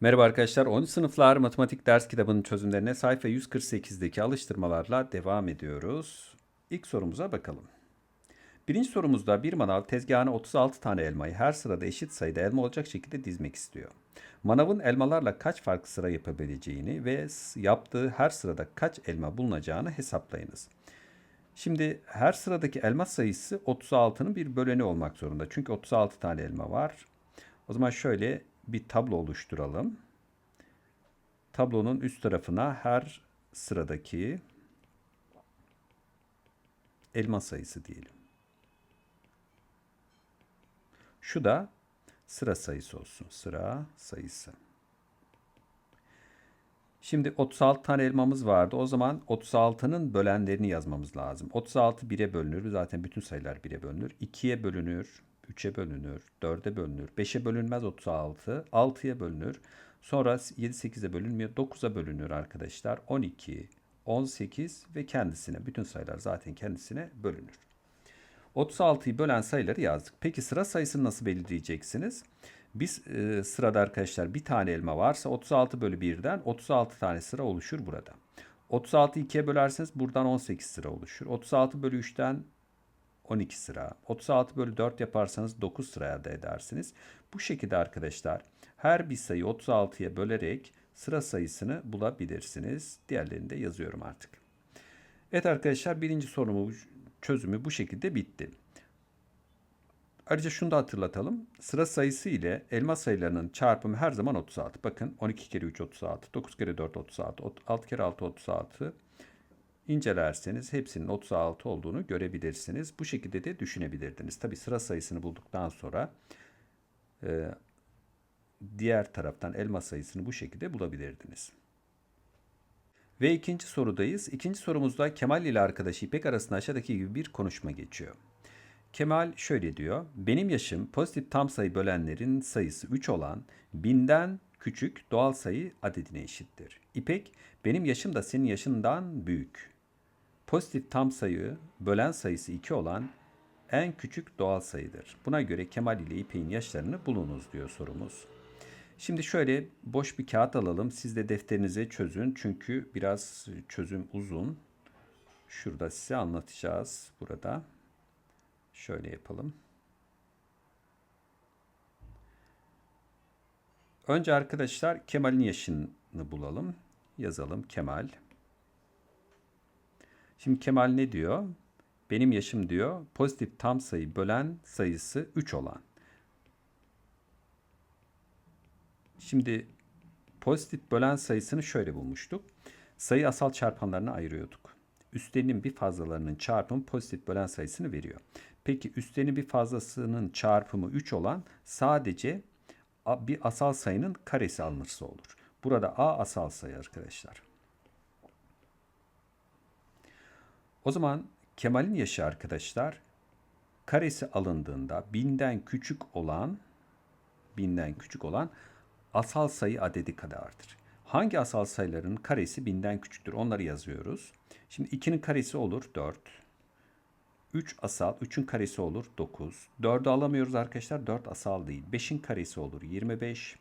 Merhaba arkadaşlar, 10. sınıflar matematik ders kitabının çözümlerine sayfa 148'deki alıştırmalarla devam ediyoruz. İlk sorumuza bakalım. Birinci sorumuzda bir manav tezgahına 36 tane elmayı her sırada eşit sayıda elma olacak şekilde dizmek istiyor. Manavın elmalarla kaç farklı sıra yapabileceğini ve yaptığı her sırada kaç elma bulunacağını hesaplayınız. Şimdi her sıradaki elma sayısı 36'nın bir böleni olmak zorunda. Çünkü 36 tane elma var. O zaman şöyle bir tablo oluşturalım. Tablonun üst tarafına her sıradaki elma sayısı diyelim. Şu da sıra sayısı olsun. Sıra sayısı. Şimdi 36 tane elmamız vardı. O zaman 36'nın bölenlerini yazmamız lazım. 36 1'e bölünür. Zaten bütün sayılar 1'e bölünür. 2'ye bölünür. 3'e bölünür. 4'e bölünür. 5'e bölünmez 36. 6'ya bölünür. Sonra 7 8'e bölünmüyor. 9'a bölünür arkadaşlar. 12, 18 ve kendisine. Bütün sayılar zaten kendisine bölünür. 36'yı bölen sayıları yazdık. Peki sıra sayısını nasıl belirleyeceksiniz? Biz e, sırada arkadaşlar bir tane elma varsa 36 bölü 1'den 36 tane sıra oluşur burada. 36 ikiye bölerseniz buradan 18 sıra oluşur. 36 bölü 3'ten 12 sıra. 36 bölü 4 yaparsanız 9 sıra elde edersiniz. Bu şekilde arkadaşlar her bir sayı 36'ya bölerek sıra sayısını bulabilirsiniz. Diğerlerini de yazıyorum artık. Evet arkadaşlar birinci sorumu çözümü bu şekilde bitti. Ayrıca şunu da hatırlatalım. Sıra sayısı ile elma sayılarının çarpımı her zaman 36. Bakın 12 kere 3 36, 9 kere 4 36, 6 kere 6 36. İncelerseniz hepsinin 36 olduğunu görebilirsiniz. Bu şekilde de düşünebilirdiniz. Tabi sıra sayısını bulduktan sonra e, diğer taraftan elma sayısını bu şekilde bulabilirdiniz. Ve ikinci sorudayız. İkinci sorumuzda Kemal ile arkadaşı İpek arasında aşağıdaki gibi bir konuşma geçiyor. Kemal şöyle diyor. Benim yaşım pozitif tam sayı bölenlerin sayısı 3 olan binden küçük doğal sayı adedine eşittir. İpek benim yaşım da senin yaşından büyük. Pozitif tam sayı bölen sayısı 2 olan en küçük doğal sayıdır. Buna göre Kemal ile İpek'in yaşlarını bulunuz diyor sorumuz. Şimdi şöyle boş bir kağıt alalım. Siz de defterinize çözün. Çünkü biraz çözüm uzun. Şurada size anlatacağız burada. Şöyle yapalım. Önce arkadaşlar Kemal'in yaşını bulalım. Yazalım Kemal. Şimdi Kemal ne diyor? Benim yaşım diyor pozitif tam sayı bölen sayısı 3 olan. Şimdi pozitif bölen sayısını şöyle bulmuştuk. Sayı asal çarpanlarına ayırıyorduk. Üstlerinin bir fazlalarının çarpımı pozitif bölen sayısını veriyor. Peki üstlerinin bir fazlasının çarpımı 3 olan sadece bir asal sayının karesi alınırsa olur. Burada a asal sayı arkadaşlar. O zaman Kemal'in yaşı arkadaşlar karesi alındığında binden küçük olan binden küçük olan asal sayı adedi kadardır. Hangi asal sayıların karesi binden küçüktür? Onları yazıyoruz. Şimdi 2'nin karesi olur 4. 3 asal, 3'ün karesi olur 9. 4'ü alamıyoruz arkadaşlar. 4 asal değil. 5'in karesi olur 25.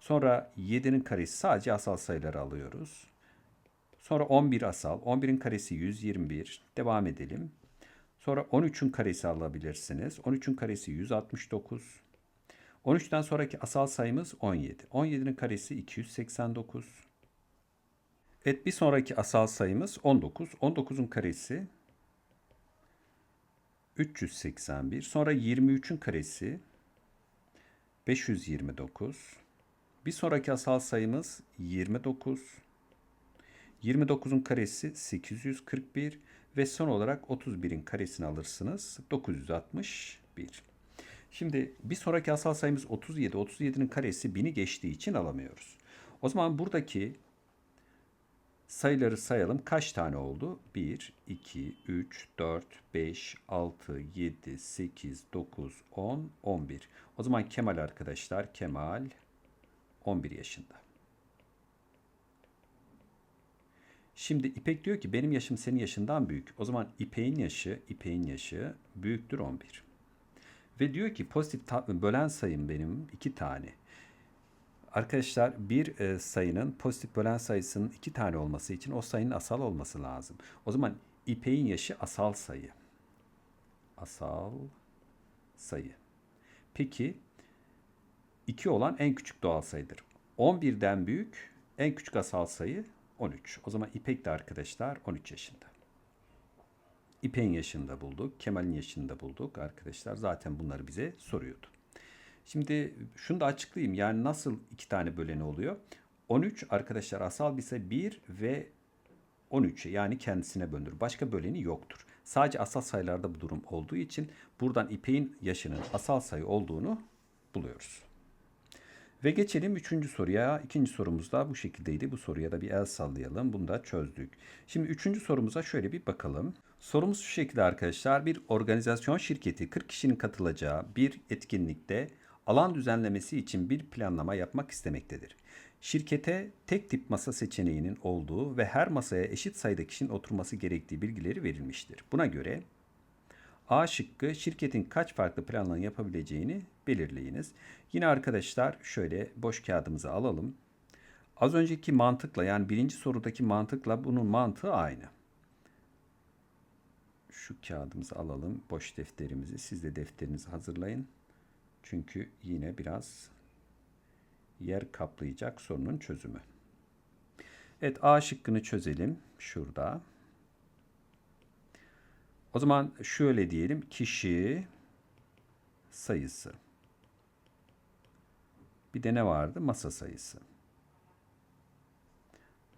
Sonra 7'nin karesi sadece asal sayıları alıyoruz. Sonra 11 asal. 11'in karesi 121. Devam edelim. Sonra 13'ün karesi alabilirsiniz. 13'ün karesi 169. 13'ten sonraki asal sayımız 17. 17'nin karesi 289. Evet bir sonraki asal sayımız 19. 19'un karesi 381. Sonra 23'ün karesi 529. Bir sonraki asal sayımız 29. 29'un karesi 841 ve son olarak 31'in karesini alırsınız 961. Şimdi bir sonraki asal sayımız 37. 37'nin karesi 1000'i geçtiği için alamıyoruz. O zaman buradaki sayıları sayalım. Kaç tane oldu? 1, 2, 3, 4, 5, 6, 7, 8, 9, 10, 11. O zaman Kemal arkadaşlar, Kemal 11 yaşında. Şimdi İpek diyor ki benim yaşım senin yaşından büyük. O zaman İpek'in yaşı, İpek'in yaşı büyüktür 11. Ve diyor ki pozitif bölen sayım benim iki tane. Arkadaşlar bir e, sayının pozitif bölen sayısının iki tane olması için o sayının asal olması lazım. O zaman İpek'in yaşı asal sayı. Asal sayı. Peki 2 olan en küçük doğal sayıdır. 11'den büyük en küçük asal sayı 13. O zaman İpek de arkadaşlar 13 yaşında. İpek'in yaşında bulduk. Kemal'in yaşında bulduk arkadaşlar. Zaten bunları bize soruyordu. Şimdi şunu da açıklayayım. Yani nasıl iki tane böleni oluyor? 13 arkadaşlar asal sayı 1 ve 13'e yani kendisine bölünür. Başka böleni yoktur. Sadece asal sayılarda bu durum olduğu için buradan İpek'in yaşının asal sayı olduğunu buluyoruz. Ve geçelim üçüncü soruya. İkinci sorumuz da bu şekildeydi. Bu soruya da bir el sallayalım. Bunu da çözdük. Şimdi üçüncü sorumuza şöyle bir bakalım. Sorumuz şu şekilde arkadaşlar. Bir organizasyon şirketi 40 kişinin katılacağı bir etkinlikte alan düzenlemesi için bir planlama yapmak istemektedir. Şirkete tek tip masa seçeneğinin olduğu ve her masaya eşit sayıda kişinin oturması gerektiği bilgileri verilmiştir. Buna göre A şıkkı şirketin kaç farklı planlama yapabileceğini belirleyiniz. Yine arkadaşlar şöyle boş kağıdımızı alalım. Az önceki mantıkla yani birinci sorudaki mantıkla bunun mantığı aynı. Şu kağıdımızı alalım. Boş defterimizi. Siz de defterinizi hazırlayın. Çünkü yine biraz yer kaplayacak sorunun çözümü. Evet A şıkkını çözelim. Şurada. O zaman şöyle diyelim. Kişi sayısı. Bir de ne vardı? Masa sayısı.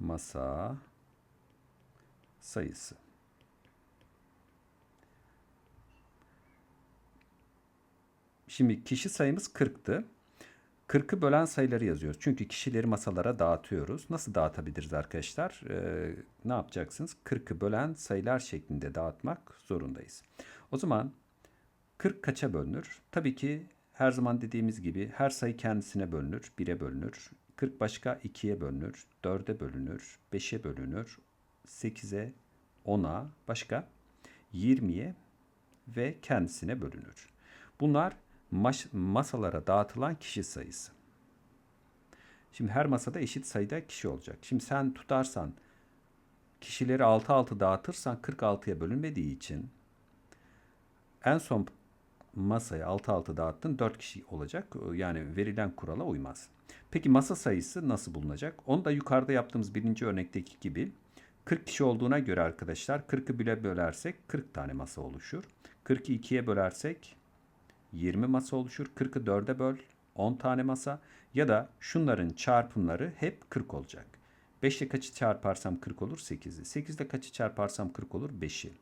Masa sayısı. Şimdi kişi sayımız 40'tı. 40'ı bölen sayıları yazıyoruz. Çünkü kişileri masalara dağıtıyoruz. Nasıl dağıtabiliriz arkadaşlar? Ee, ne yapacaksınız? 40'ı bölen sayılar şeklinde dağıtmak zorundayız. O zaman 40 kaça bölünür? Tabii ki her zaman dediğimiz gibi her sayı kendisine bölünür. 1'e bölünür. 40 başka 2'ye bölünür. 4'e bölünür. 5'e bölünür. 8'e 10'a başka 20'ye ve kendisine bölünür. Bunlar masalara dağıtılan kişi sayısı. Şimdi her masada eşit sayıda kişi olacak. Şimdi sen tutarsan kişileri 6-6 dağıtırsan 46'ya bölünmediği için en son masaya 6-6 dağıttın 4 kişi olacak. Yani verilen kurala uymaz. Peki masa sayısı nasıl bulunacak? Onu da yukarıda yaptığımız birinci örnekteki gibi 40 kişi olduğuna göre arkadaşlar 40'ı bile bölersek 40 tane masa oluşur. 40'ı 2'ye bölersek 20 masa oluşur. 40'ı 4'e böl 10 tane masa ya da şunların çarpımları hep 40 olacak. 5 ile kaçı çarparsam 40 olur? 8'i. 8 ile kaçı çarparsam 40 olur? 5'i.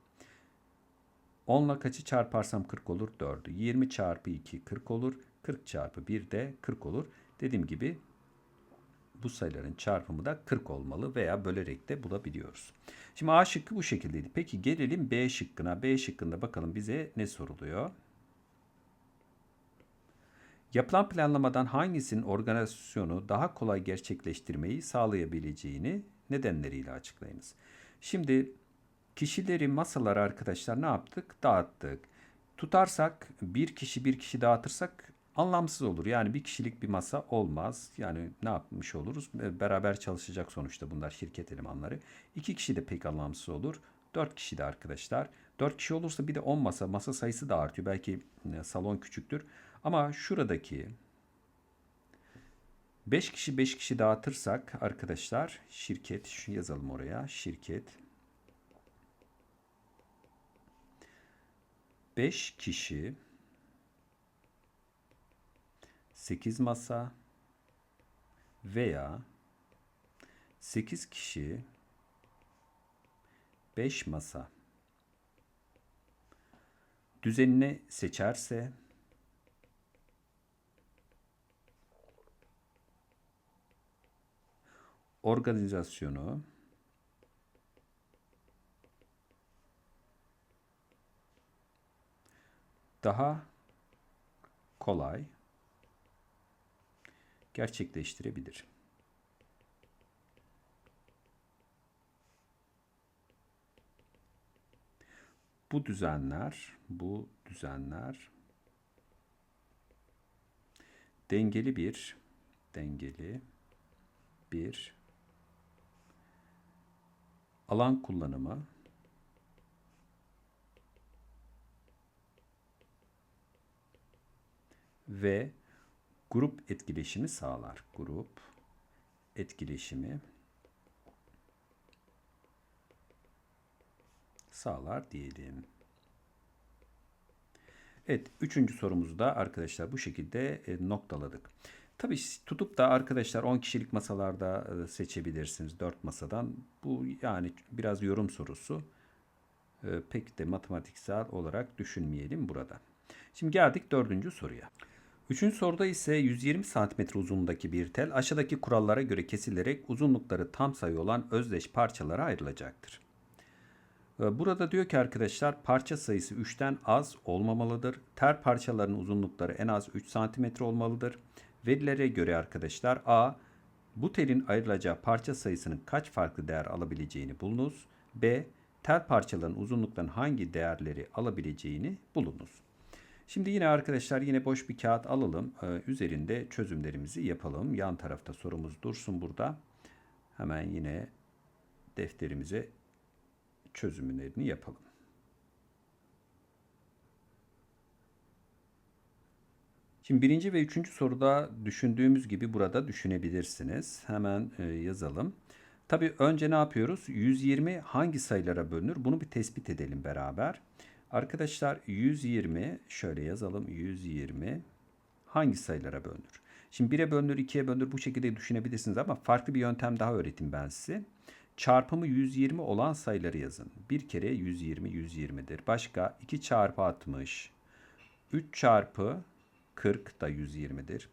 10 ile kaçı çarparsam 40 olur? 4'ü. 20 çarpı 2 40 olur. 40 çarpı 1 de 40 olur. Dediğim gibi bu sayıların çarpımı da 40 olmalı veya bölerek de bulabiliyoruz. Şimdi A şıkkı bu şekildeydi. Peki gelelim B şıkkına. B şıkkında bakalım bize ne soruluyor? Yapılan planlamadan hangisinin organizasyonu daha kolay gerçekleştirmeyi sağlayabileceğini nedenleriyle açıklayınız. Şimdi kişileri masalara arkadaşlar ne yaptık? Dağıttık. Tutarsak bir kişi bir kişi dağıtırsak anlamsız olur. Yani bir kişilik bir masa olmaz. Yani ne yapmış oluruz? Beraber çalışacak sonuçta bunlar şirket elemanları. İki kişi de pek anlamsız olur. Dört kişi de arkadaşlar. Dört kişi olursa bir de on masa. Masa sayısı da artıyor. Belki e, salon küçüktür. Ama şuradaki 5 kişi 5 kişi dağıtırsak arkadaşlar şirket şu yazalım oraya şirket 5 kişi 8 masa veya 8 kişi 5 masa düzenini seçerse organizasyonu daha kolay gerçekleştirebilir. Bu düzenler, bu düzenler dengeli bir dengeli 1 alan kullanımı ve grup etkileşimi sağlar. Grup etkileşimi sağlar diyelim. Evet, üçüncü sorumuzu da arkadaşlar bu şekilde e, noktaladık. Tabii tutup da arkadaşlar 10 kişilik masalarda e, seçebilirsiniz 4 masadan. Bu yani biraz yorum sorusu. E, pek de matematiksel olarak düşünmeyelim burada. Şimdi geldik dördüncü soruya. Üçüncü soruda ise 120 cm uzunluğundaki bir tel aşağıdaki kurallara göre kesilerek uzunlukları tam sayı olan özdeş parçalara ayrılacaktır. Ee, Burada diyor ki arkadaşlar parça sayısı 3'ten az olmamalıdır. Tel parçaların uzunlukları en az 3 cm olmalıdır. Verilere göre arkadaşlar A. Bu telin ayrılacağı parça sayısının kaç farklı değer alabileceğini bulunuz. B. Tel parçaların uzunluktan hangi değerleri alabileceğini bulunuz. Şimdi yine arkadaşlar yine boş bir kağıt alalım. Ee, üzerinde çözümlerimizi yapalım. Yan tarafta sorumuz dursun burada. Hemen yine defterimize çözümlerini yapalım. Şimdi birinci ve üçüncü soruda düşündüğümüz gibi burada düşünebilirsiniz. Hemen e, yazalım. Tabii önce ne yapıyoruz? 120 hangi sayılara bölünür? Bunu bir tespit edelim beraber. Arkadaşlar 120 şöyle yazalım. 120 hangi sayılara bölünür? Şimdi 1'e bölünür, 2'ye bölünür bu şekilde düşünebilirsiniz ama farklı bir yöntem daha öğreteyim ben size. Çarpımı 120 olan sayıları yazın. Bir kere 120 120'dir. Başka 2 çarpı 60, 3 çarpı 40 da 120'dir.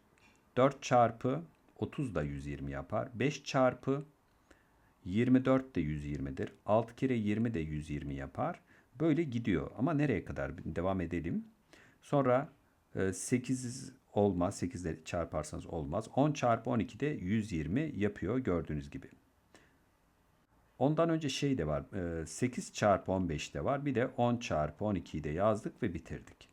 4 çarpı 30 da 120 yapar. 5 çarpı 24 de 120'dir. 6 kere 20 de 120 yapar. Böyle gidiyor. Ama nereye kadar? Devam edelim. Sonra 8 olmaz. 8 ile çarparsanız olmaz. 10 çarpı 12 de 120 yapıyor gördüğünüz gibi. Ondan önce şey de var. 8 çarpı 15 de var. Bir de 10 çarpı 12'yi de yazdık ve bitirdik.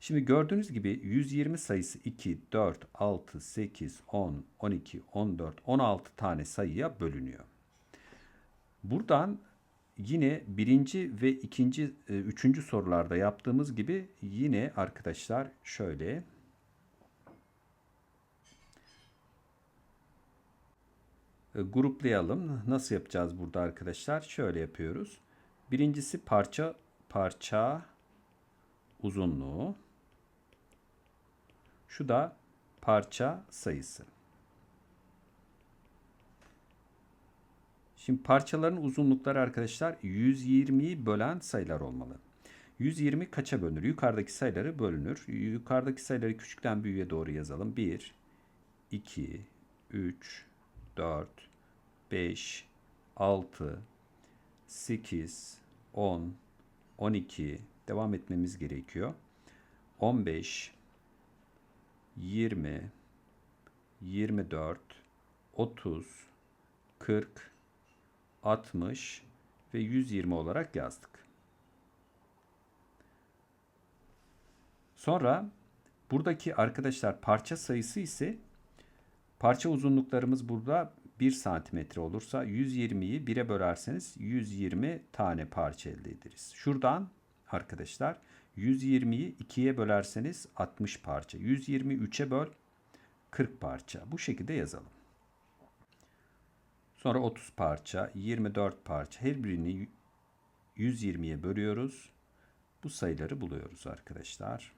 Şimdi gördüğünüz gibi 120 sayısı 2, 4, 6, 8, 10, 12, 14, 16 tane sayıya bölünüyor. Buradan yine birinci ve ikinci, üçüncü sorularda yaptığımız gibi yine arkadaşlar şöyle gruplayalım. Nasıl yapacağız burada arkadaşlar? Şöyle yapıyoruz. Birincisi parça parça uzunluğu. Şu da parça sayısı. Şimdi parçaların uzunlukları arkadaşlar 120'yi bölen sayılar olmalı. 120 kaça bölünür? Yukarıdaki sayıları bölünür. Yukarıdaki sayıları küçükten büyüğe doğru yazalım. 1, 2, 3, 4, 5, 6, 8, 10, 12 devam etmemiz gerekiyor. 15, 20, 24, 30, 40, 60 ve 120 olarak yazdık. Sonra buradaki arkadaşlar parça sayısı ise parça uzunluklarımız burada 1 santimetre olursa 120'yi 1'e bölerseniz 120 tane parça elde ederiz. Şuradan arkadaşlar 120'yi 2'ye bölerseniz 60 parça. 120 3'e böl 40 parça. Bu şekilde yazalım. Sonra 30 parça, 24 parça. Her birini 120'ye bölüyoruz. Bu sayıları buluyoruz arkadaşlar.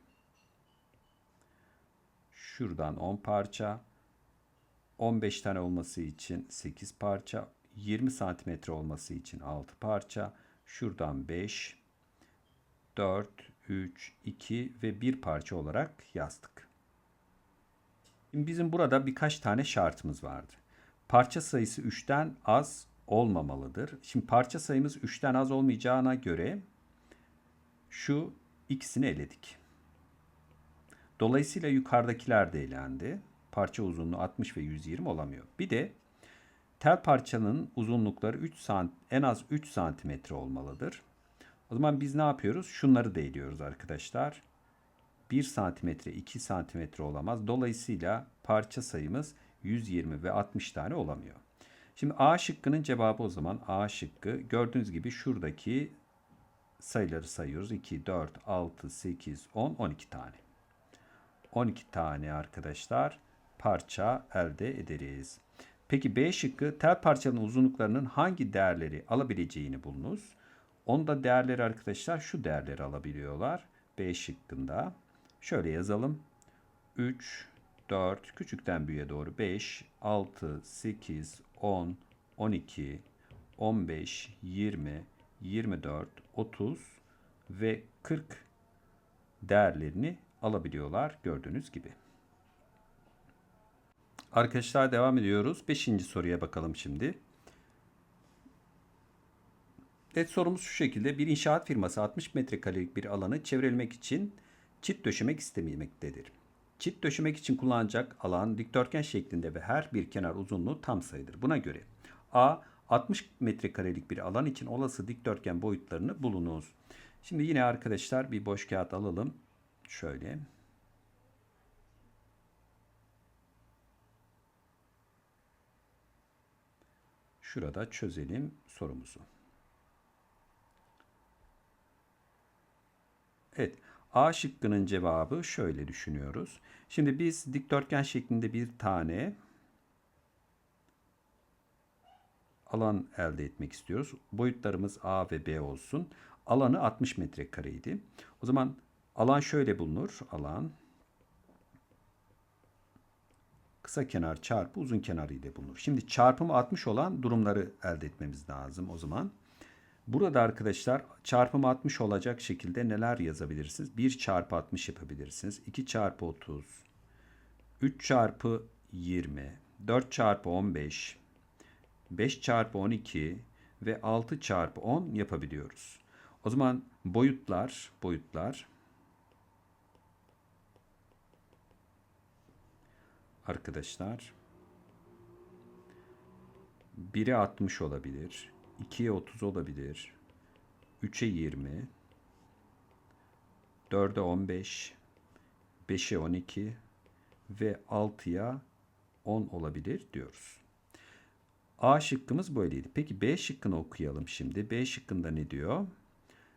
Şuradan 10 parça. 15 tane olması için 8 parça. 20 santimetre olması için 6 parça. Şuradan 5, 4, 3, 2 ve 1 parça olarak yazdık. Şimdi bizim burada birkaç tane şartımız vardı. Parça sayısı 3'ten az olmamalıdır. Şimdi parça sayımız 3'ten az olmayacağına göre şu ikisini eledik. Dolayısıyla yukarıdakiler de elendi. Parça uzunluğu 60 ve 120 olamıyor. Bir de tel parçanın uzunlukları 3 sant en az 3 santimetre olmalıdır. O zaman biz ne yapıyoruz? Şunları da arkadaşlar. 1 santimetre 2 santimetre olamaz. Dolayısıyla parça sayımız 120 ve 60 tane olamıyor. Şimdi A şıkkının cevabı o zaman A şıkkı. Gördüğünüz gibi şuradaki sayıları sayıyoruz. 2, 4, 6, 8, 10, 12 tane. 12 tane arkadaşlar parça elde ederiz. Peki B şıkkı tel parçaların uzunluklarının hangi değerleri alabileceğini bulunuz. Onda değerleri arkadaşlar şu değerleri alabiliyorlar. B şıkkında. Şöyle yazalım. 3, 4, küçükten büyüğe doğru 5, 6, 8, 10, 12, 15, 20, 24, 30 ve 40 değerlerini alabiliyorlar gördüğünüz gibi. Arkadaşlar devam ediyoruz. Beşinci soruya bakalım şimdi. Evet sorumuz şu şekilde. Bir inşaat firması 60 metrekarelik bir alanı çevrelemek için çit döşemek istemektedir. Çit döşemek için kullanacak alan dikdörtgen şeklinde ve her bir kenar uzunluğu tam sayıdır. Buna göre A 60 metrekarelik bir alan için olası dikdörtgen boyutlarını bulunuz. Şimdi yine arkadaşlar bir boş kağıt alalım. Şöyle. Şurada çözelim sorumuzu. Evet. A şıkkının cevabı şöyle düşünüyoruz. Şimdi biz dikdörtgen şeklinde bir tane alan elde etmek istiyoruz. Boyutlarımız A ve B olsun. Alanı 60 metrekareydi. O zaman alan şöyle bulunur. Alan kısa kenar çarpı uzun kenar ile bulunur. Şimdi çarpımı 60 olan durumları elde etmemiz lazım o zaman. Burada arkadaşlar çarpım 60 olacak şekilde neler yazabilirsiniz? 1 çarpı 60 yapabilirsiniz. 2 çarpı 30, 3 çarpı 20, 4 çarpı 15, 5 çarpı 12 ve 6 çarpı 10 yapabiliyoruz. O zaman boyutlar, boyutlar arkadaşlar 1'e 60 olabilir. 2'ye 30 olabilir. 3'e 20. 4'e 15. 5'e 12 ve 6'ya 10 olabilir diyoruz. A şıkkımız böyleydi. Peki B şıkkını okuyalım şimdi. B şıkkında ne diyor?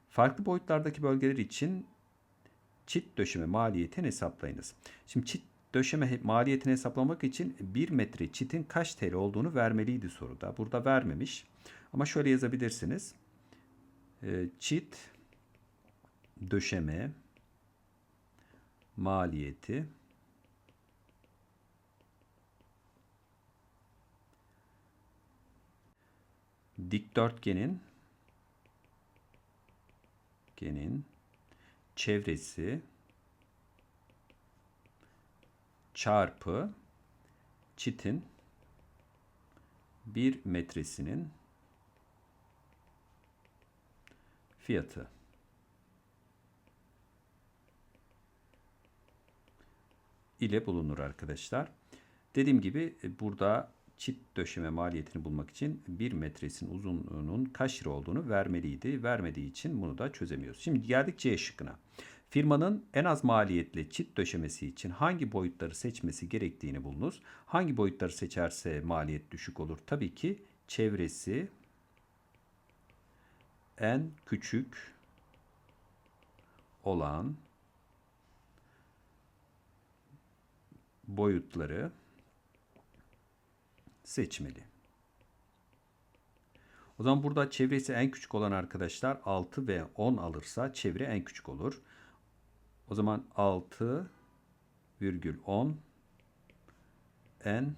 Farklı boyutlardaki bölgeler için çit döşeme maliyetini hesaplayınız. Şimdi çit döşeme maliyetini hesaplamak için 1 metre çitin kaç TL olduğunu vermeliydi soruda. Burada vermemiş. Ama şöyle yazabilirsiniz. Ee, çit döşeme maliyeti dikdörtgenin genin çevresi çarpı çitin bir metresinin fiyatı. ile bulunur arkadaşlar. Dediğim gibi e, burada çit döşeme maliyetini bulmak için 1 metresinin uzunluğunun kaç lira olduğunu vermeliydi. Vermediği için bunu da çözemiyoruz. Şimdi geldik C şıkkına. Firmanın en az maliyetli çit döşemesi için hangi boyutları seçmesi gerektiğini bulunuz. Hangi boyutları seçerse maliyet düşük olur? Tabii ki çevresi en küçük olan boyutları seçmeli. O zaman burada çevresi en küçük olan arkadaşlar 6 ve 10 alırsa çevre en küçük olur. O zaman 6 virgül 10 en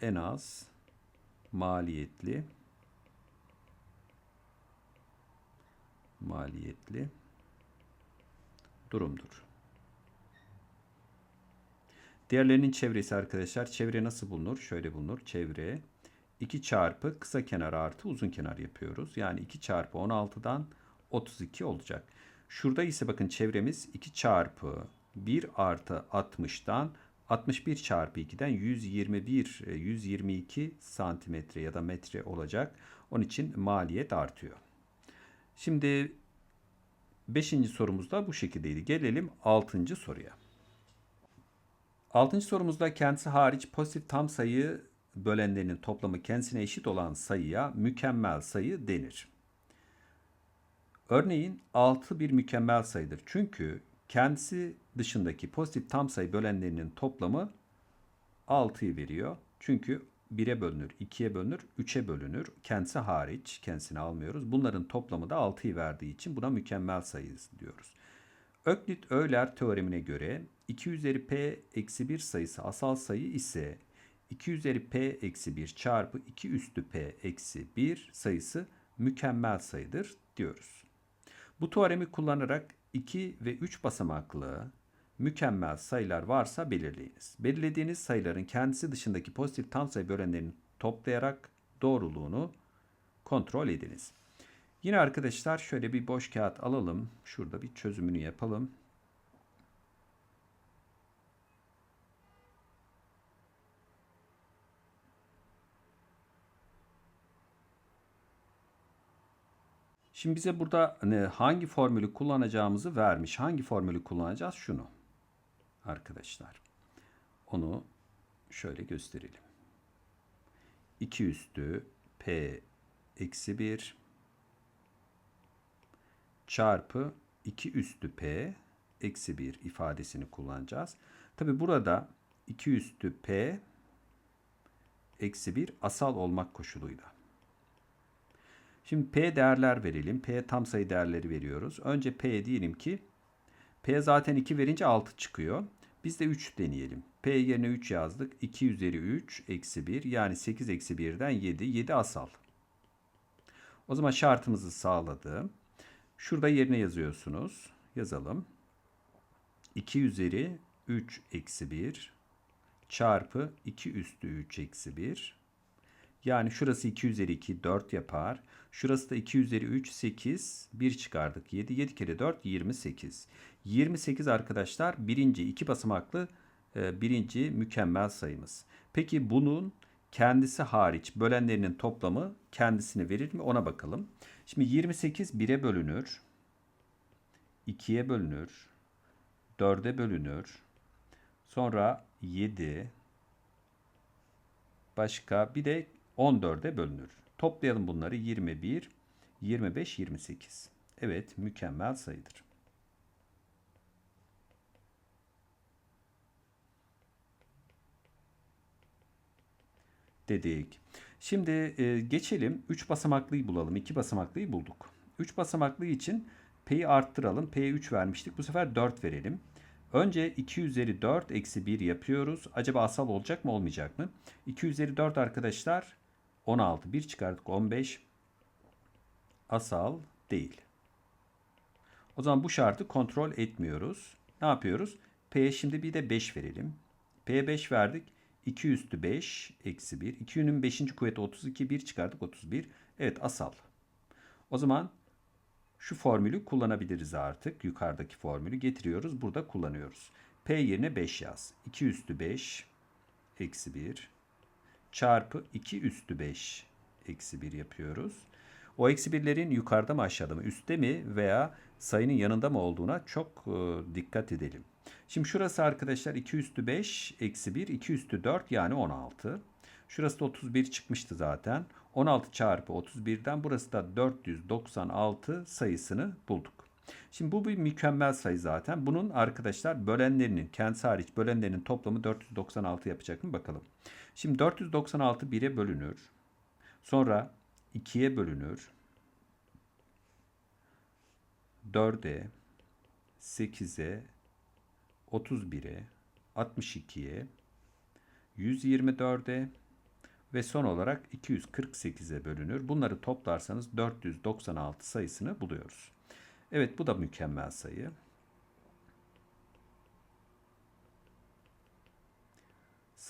en az maliyetli maliyetli durumdur. Diğerlerinin çevresi arkadaşlar. Çevre nasıl bulunur? Şöyle bulunur. Çevre 2 çarpı kısa kenar artı uzun kenar yapıyoruz. Yani 2 çarpı 16'dan 32 olacak. Şurada ise bakın çevremiz 2 çarpı 1 artı 60'dan 61 çarpı 2'den 121, 122 e, santimetre ya da metre olacak. Onun için maliyet artıyor. Şimdi 5. sorumuz da bu şekildeydi. Gelelim 6. soruya. Altıncı sorumuzda kendisi hariç pozitif tam sayı bölenlerinin toplamı kendisine eşit olan sayıya mükemmel sayı denir. Örneğin 6 bir mükemmel sayıdır. Çünkü kendisi dışındaki pozitif tam sayı bölenlerinin toplamı 6'yı veriyor. Çünkü 1'e bölünür, 2'ye bölünür, 3'e bölünür. Kendisi hariç, kendisini almıyoruz. Bunların toplamı da 6'yı verdiği için buna mükemmel sayı diyoruz. Öklit-Euler teoremine göre 2 üzeri p eksi 1 sayısı asal sayı ise 2 üzeri p eksi 1 çarpı 2 üstü p eksi 1 sayısı mükemmel sayıdır diyoruz. Bu teoremi kullanarak 2 ve 3 basamaklı mükemmel sayılar varsa belirleyiniz. Belirlediğiniz sayıların kendisi dışındaki pozitif tam sayı bölenlerini toplayarak doğruluğunu kontrol ediniz. Yine arkadaşlar şöyle bir boş kağıt alalım. Şurada bir çözümünü yapalım. Şimdi bize burada hangi formülü kullanacağımızı vermiş. Hangi formülü kullanacağız? Şunu. Arkadaşlar. Onu şöyle gösterelim. 2 üstü p eksi 1 çarpı 2 üstü p eksi 1 ifadesini kullanacağız. Tabi burada 2 üstü p eksi 1 asal olmak koşuluyla. Şimdi P değerler verelim. P tam sayı değerleri veriyoruz. Önce P diyelim ki P zaten 2 verince 6 çıkıyor. Biz de 3 deneyelim. P yerine 3 yazdık. 2 üzeri 3 eksi 1 yani 8 eksi 1'den 7. 7 asal. O zaman şartımızı sağladım. Şurada yerine yazıyorsunuz. Yazalım. 2 üzeri 3 eksi 1 çarpı 2 üstü 3 eksi 1 yani şurası 2 üzeri 2 4 yapar. Şurası da 2 üzeri 3 8. 1 çıkardık 7. 7 kere 4 28. 28 arkadaşlar birinci iki basamaklı e, birinci mükemmel sayımız. Peki bunun kendisi hariç bölenlerinin toplamı kendisini verir mi ona bakalım. Şimdi 28 1'e bölünür. 2'ye bölünür. 4'e bölünür. Sonra 7 başka bir de 14'e bölünür. Toplayalım bunları 21, 25, 28. Evet mükemmel sayıdır. Dedik. Şimdi e, geçelim 3 basamaklıyı bulalım. 2 basamaklıyı bulduk. 3 basamaklı için P'yi arttıralım. P'ye 3 vermiştik. Bu sefer 4 verelim. Önce 2 üzeri 4 eksi 1 yapıyoruz. Acaba asal olacak mı olmayacak mı? 2 üzeri 4 arkadaşlar 16. 1 çıkardık 15. Asal değil. O zaman bu şartı kontrol etmiyoruz. Ne yapıyoruz? P'ye şimdi bir de 5 verelim. P'ye 5 verdik. 2 üstü 5 eksi 1. 2'nin 5. kuvveti 32. 1 çıkardık 31. Evet asal. O zaman şu formülü kullanabiliriz artık. Yukarıdaki formülü getiriyoruz. Burada kullanıyoruz. P yerine 5 yaz. 2 üstü 5 eksi 1 çarpı 2 üstü 5 eksi 1 yapıyoruz. O eksi birlerin yukarıda mı aşağıda mı üstte mi veya sayının yanında mı olduğuna çok e, dikkat edelim. Şimdi şurası arkadaşlar 2 üstü 5 eksi 1 2 üstü 4 yani 16. Şurası da 31 çıkmıştı zaten. 16 çarpı 31'den burası da 496 sayısını bulduk. Şimdi bu bir mükemmel sayı zaten. Bunun arkadaşlar bölenlerinin kendisi hariç bölenlerinin toplamı 496 yapacak mı bakalım. Şimdi 496 1'e bölünür. Sonra 2'ye bölünür. 4'e, 8'e, 31'e, 62'ye, 124'e ve son olarak 248'e bölünür. Bunları toplarsanız 496 sayısını buluyoruz. Evet bu da mükemmel sayı.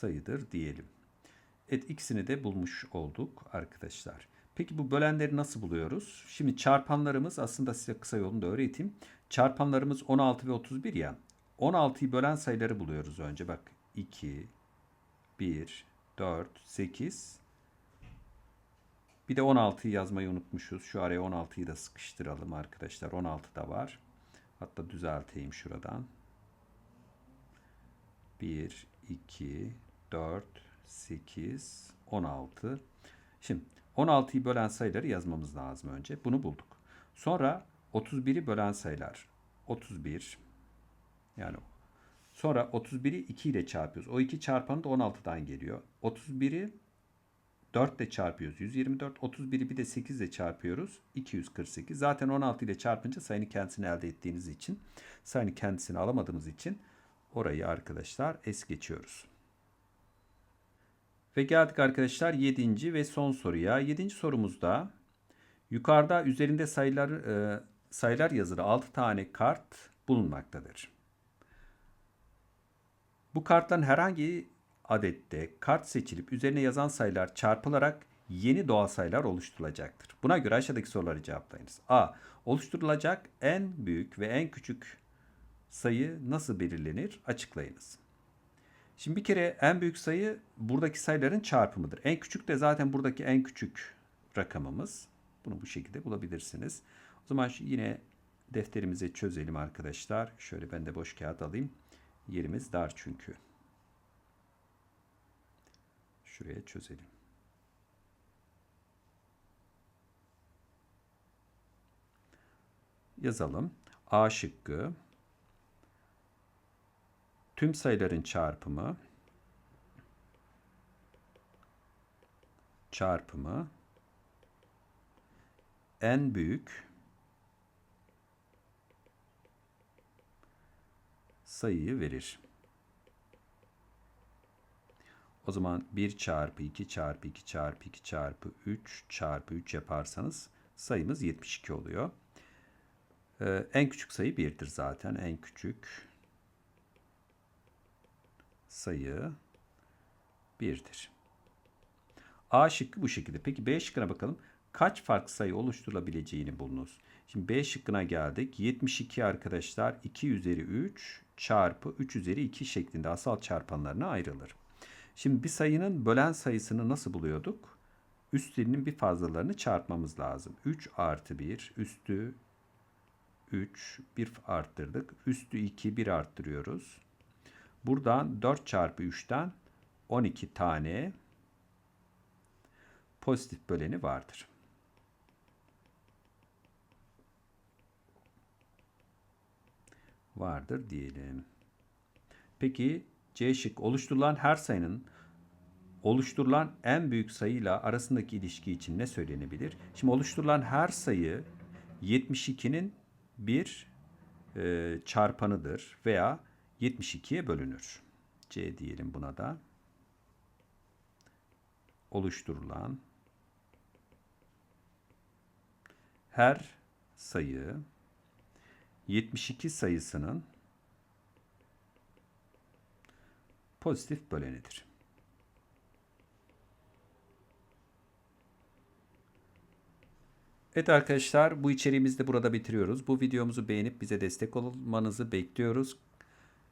Sayıdır diyelim. Evet ikisini de bulmuş olduk arkadaşlar. Peki bu bölenleri nasıl buluyoruz? Şimdi çarpanlarımız aslında size kısa yolunu da öğreteyim. Çarpanlarımız 16 ve 31 ya. 16'yı bölen sayıları buluyoruz önce. Bak 2, 1, 4, 8. Bir de 16'yı yazmayı unutmuşuz. Şu araya 16'yı da sıkıştıralım arkadaşlar. 16 da var. Hatta düzelteyim şuradan. 1, 2, 4, 8, 16. Şimdi 16'yı bölen sayıları yazmamız lazım önce. Bunu bulduk. Sonra 31'i bölen sayılar. 31 yani sonra 31'i 2 ile çarpıyoruz. O 2 çarpanı da 16'dan geliyor. 31'i 4 ile çarpıyoruz. 124. 31'i bir de 8 ile çarpıyoruz. 248. Zaten 16 ile çarpınca sayının kendisini elde ettiğiniz için sayının kendisini alamadığımız için orayı arkadaşlar es geçiyoruz. Ve geldik arkadaşlar 7. ve son soruya. 7. sorumuzda yukarıda üzerinde sayılar e, sayılar yazılı 6 tane kart bulunmaktadır. Bu kartların herhangi adette kart seçilip üzerine yazan sayılar çarpılarak yeni doğal sayılar oluşturulacaktır. Buna göre aşağıdaki soruları cevaplayınız. A. Oluşturulacak en büyük ve en küçük sayı nasıl belirlenir? Açıklayınız. Şimdi bir kere en büyük sayı buradaki sayıların çarpımıdır. En küçük de zaten buradaki en küçük rakamımız. Bunu bu şekilde bulabilirsiniz. O zaman yine defterimize çözelim arkadaşlar. Şöyle ben de boş kağıt alayım. Yerimiz dar çünkü. Şuraya çözelim. Yazalım. A şıkkı tüm sayıların çarpımı çarpımı en büyük sayıyı verir. O zaman 1 çarpı 2 çarpı 2 çarpı 2 çarpı 3 çarpı 3 yaparsanız sayımız 72 oluyor. Ee, en küçük sayı 1'dir zaten. En küçük sayı 1'dir. A şıkkı bu şekilde. Peki B şıkkına bakalım. Kaç farklı sayı oluşturulabileceğini bulunuz. Şimdi B şıkkına geldik. 72 arkadaşlar 2 üzeri 3 çarpı 3 üzeri 2 şeklinde asal çarpanlarına ayrılır. Şimdi bir sayının bölen sayısını nasıl buluyorduk? Üstlerinin bir fazlalarını çarpmamız lazım. 3 artı 1 üstü 3 1 arttırdık. Üstü 2 1 arttırıyoruz. Buradan 4 çarpı 3'ten 12 tane pozitif böleni vardır. Vardır diyelim. Peki C şık oluşturulan her sayının oluşturulan en büyük sayıyla arasındaki ilişki için ne söylenebilir? Şimdi oluşturulan her sayı 72'nin bir e, çarpanıdır veya 72'ye bölünür. C diyelim buna da. Oluşturulan her sayı 72 sayısının pozitif bölenidir. Evet arkadaşlar bu içeriğimizi de burada bitiriyoruz. Bu videomuzu beğenip bize destek olmanızı bekliyoruz.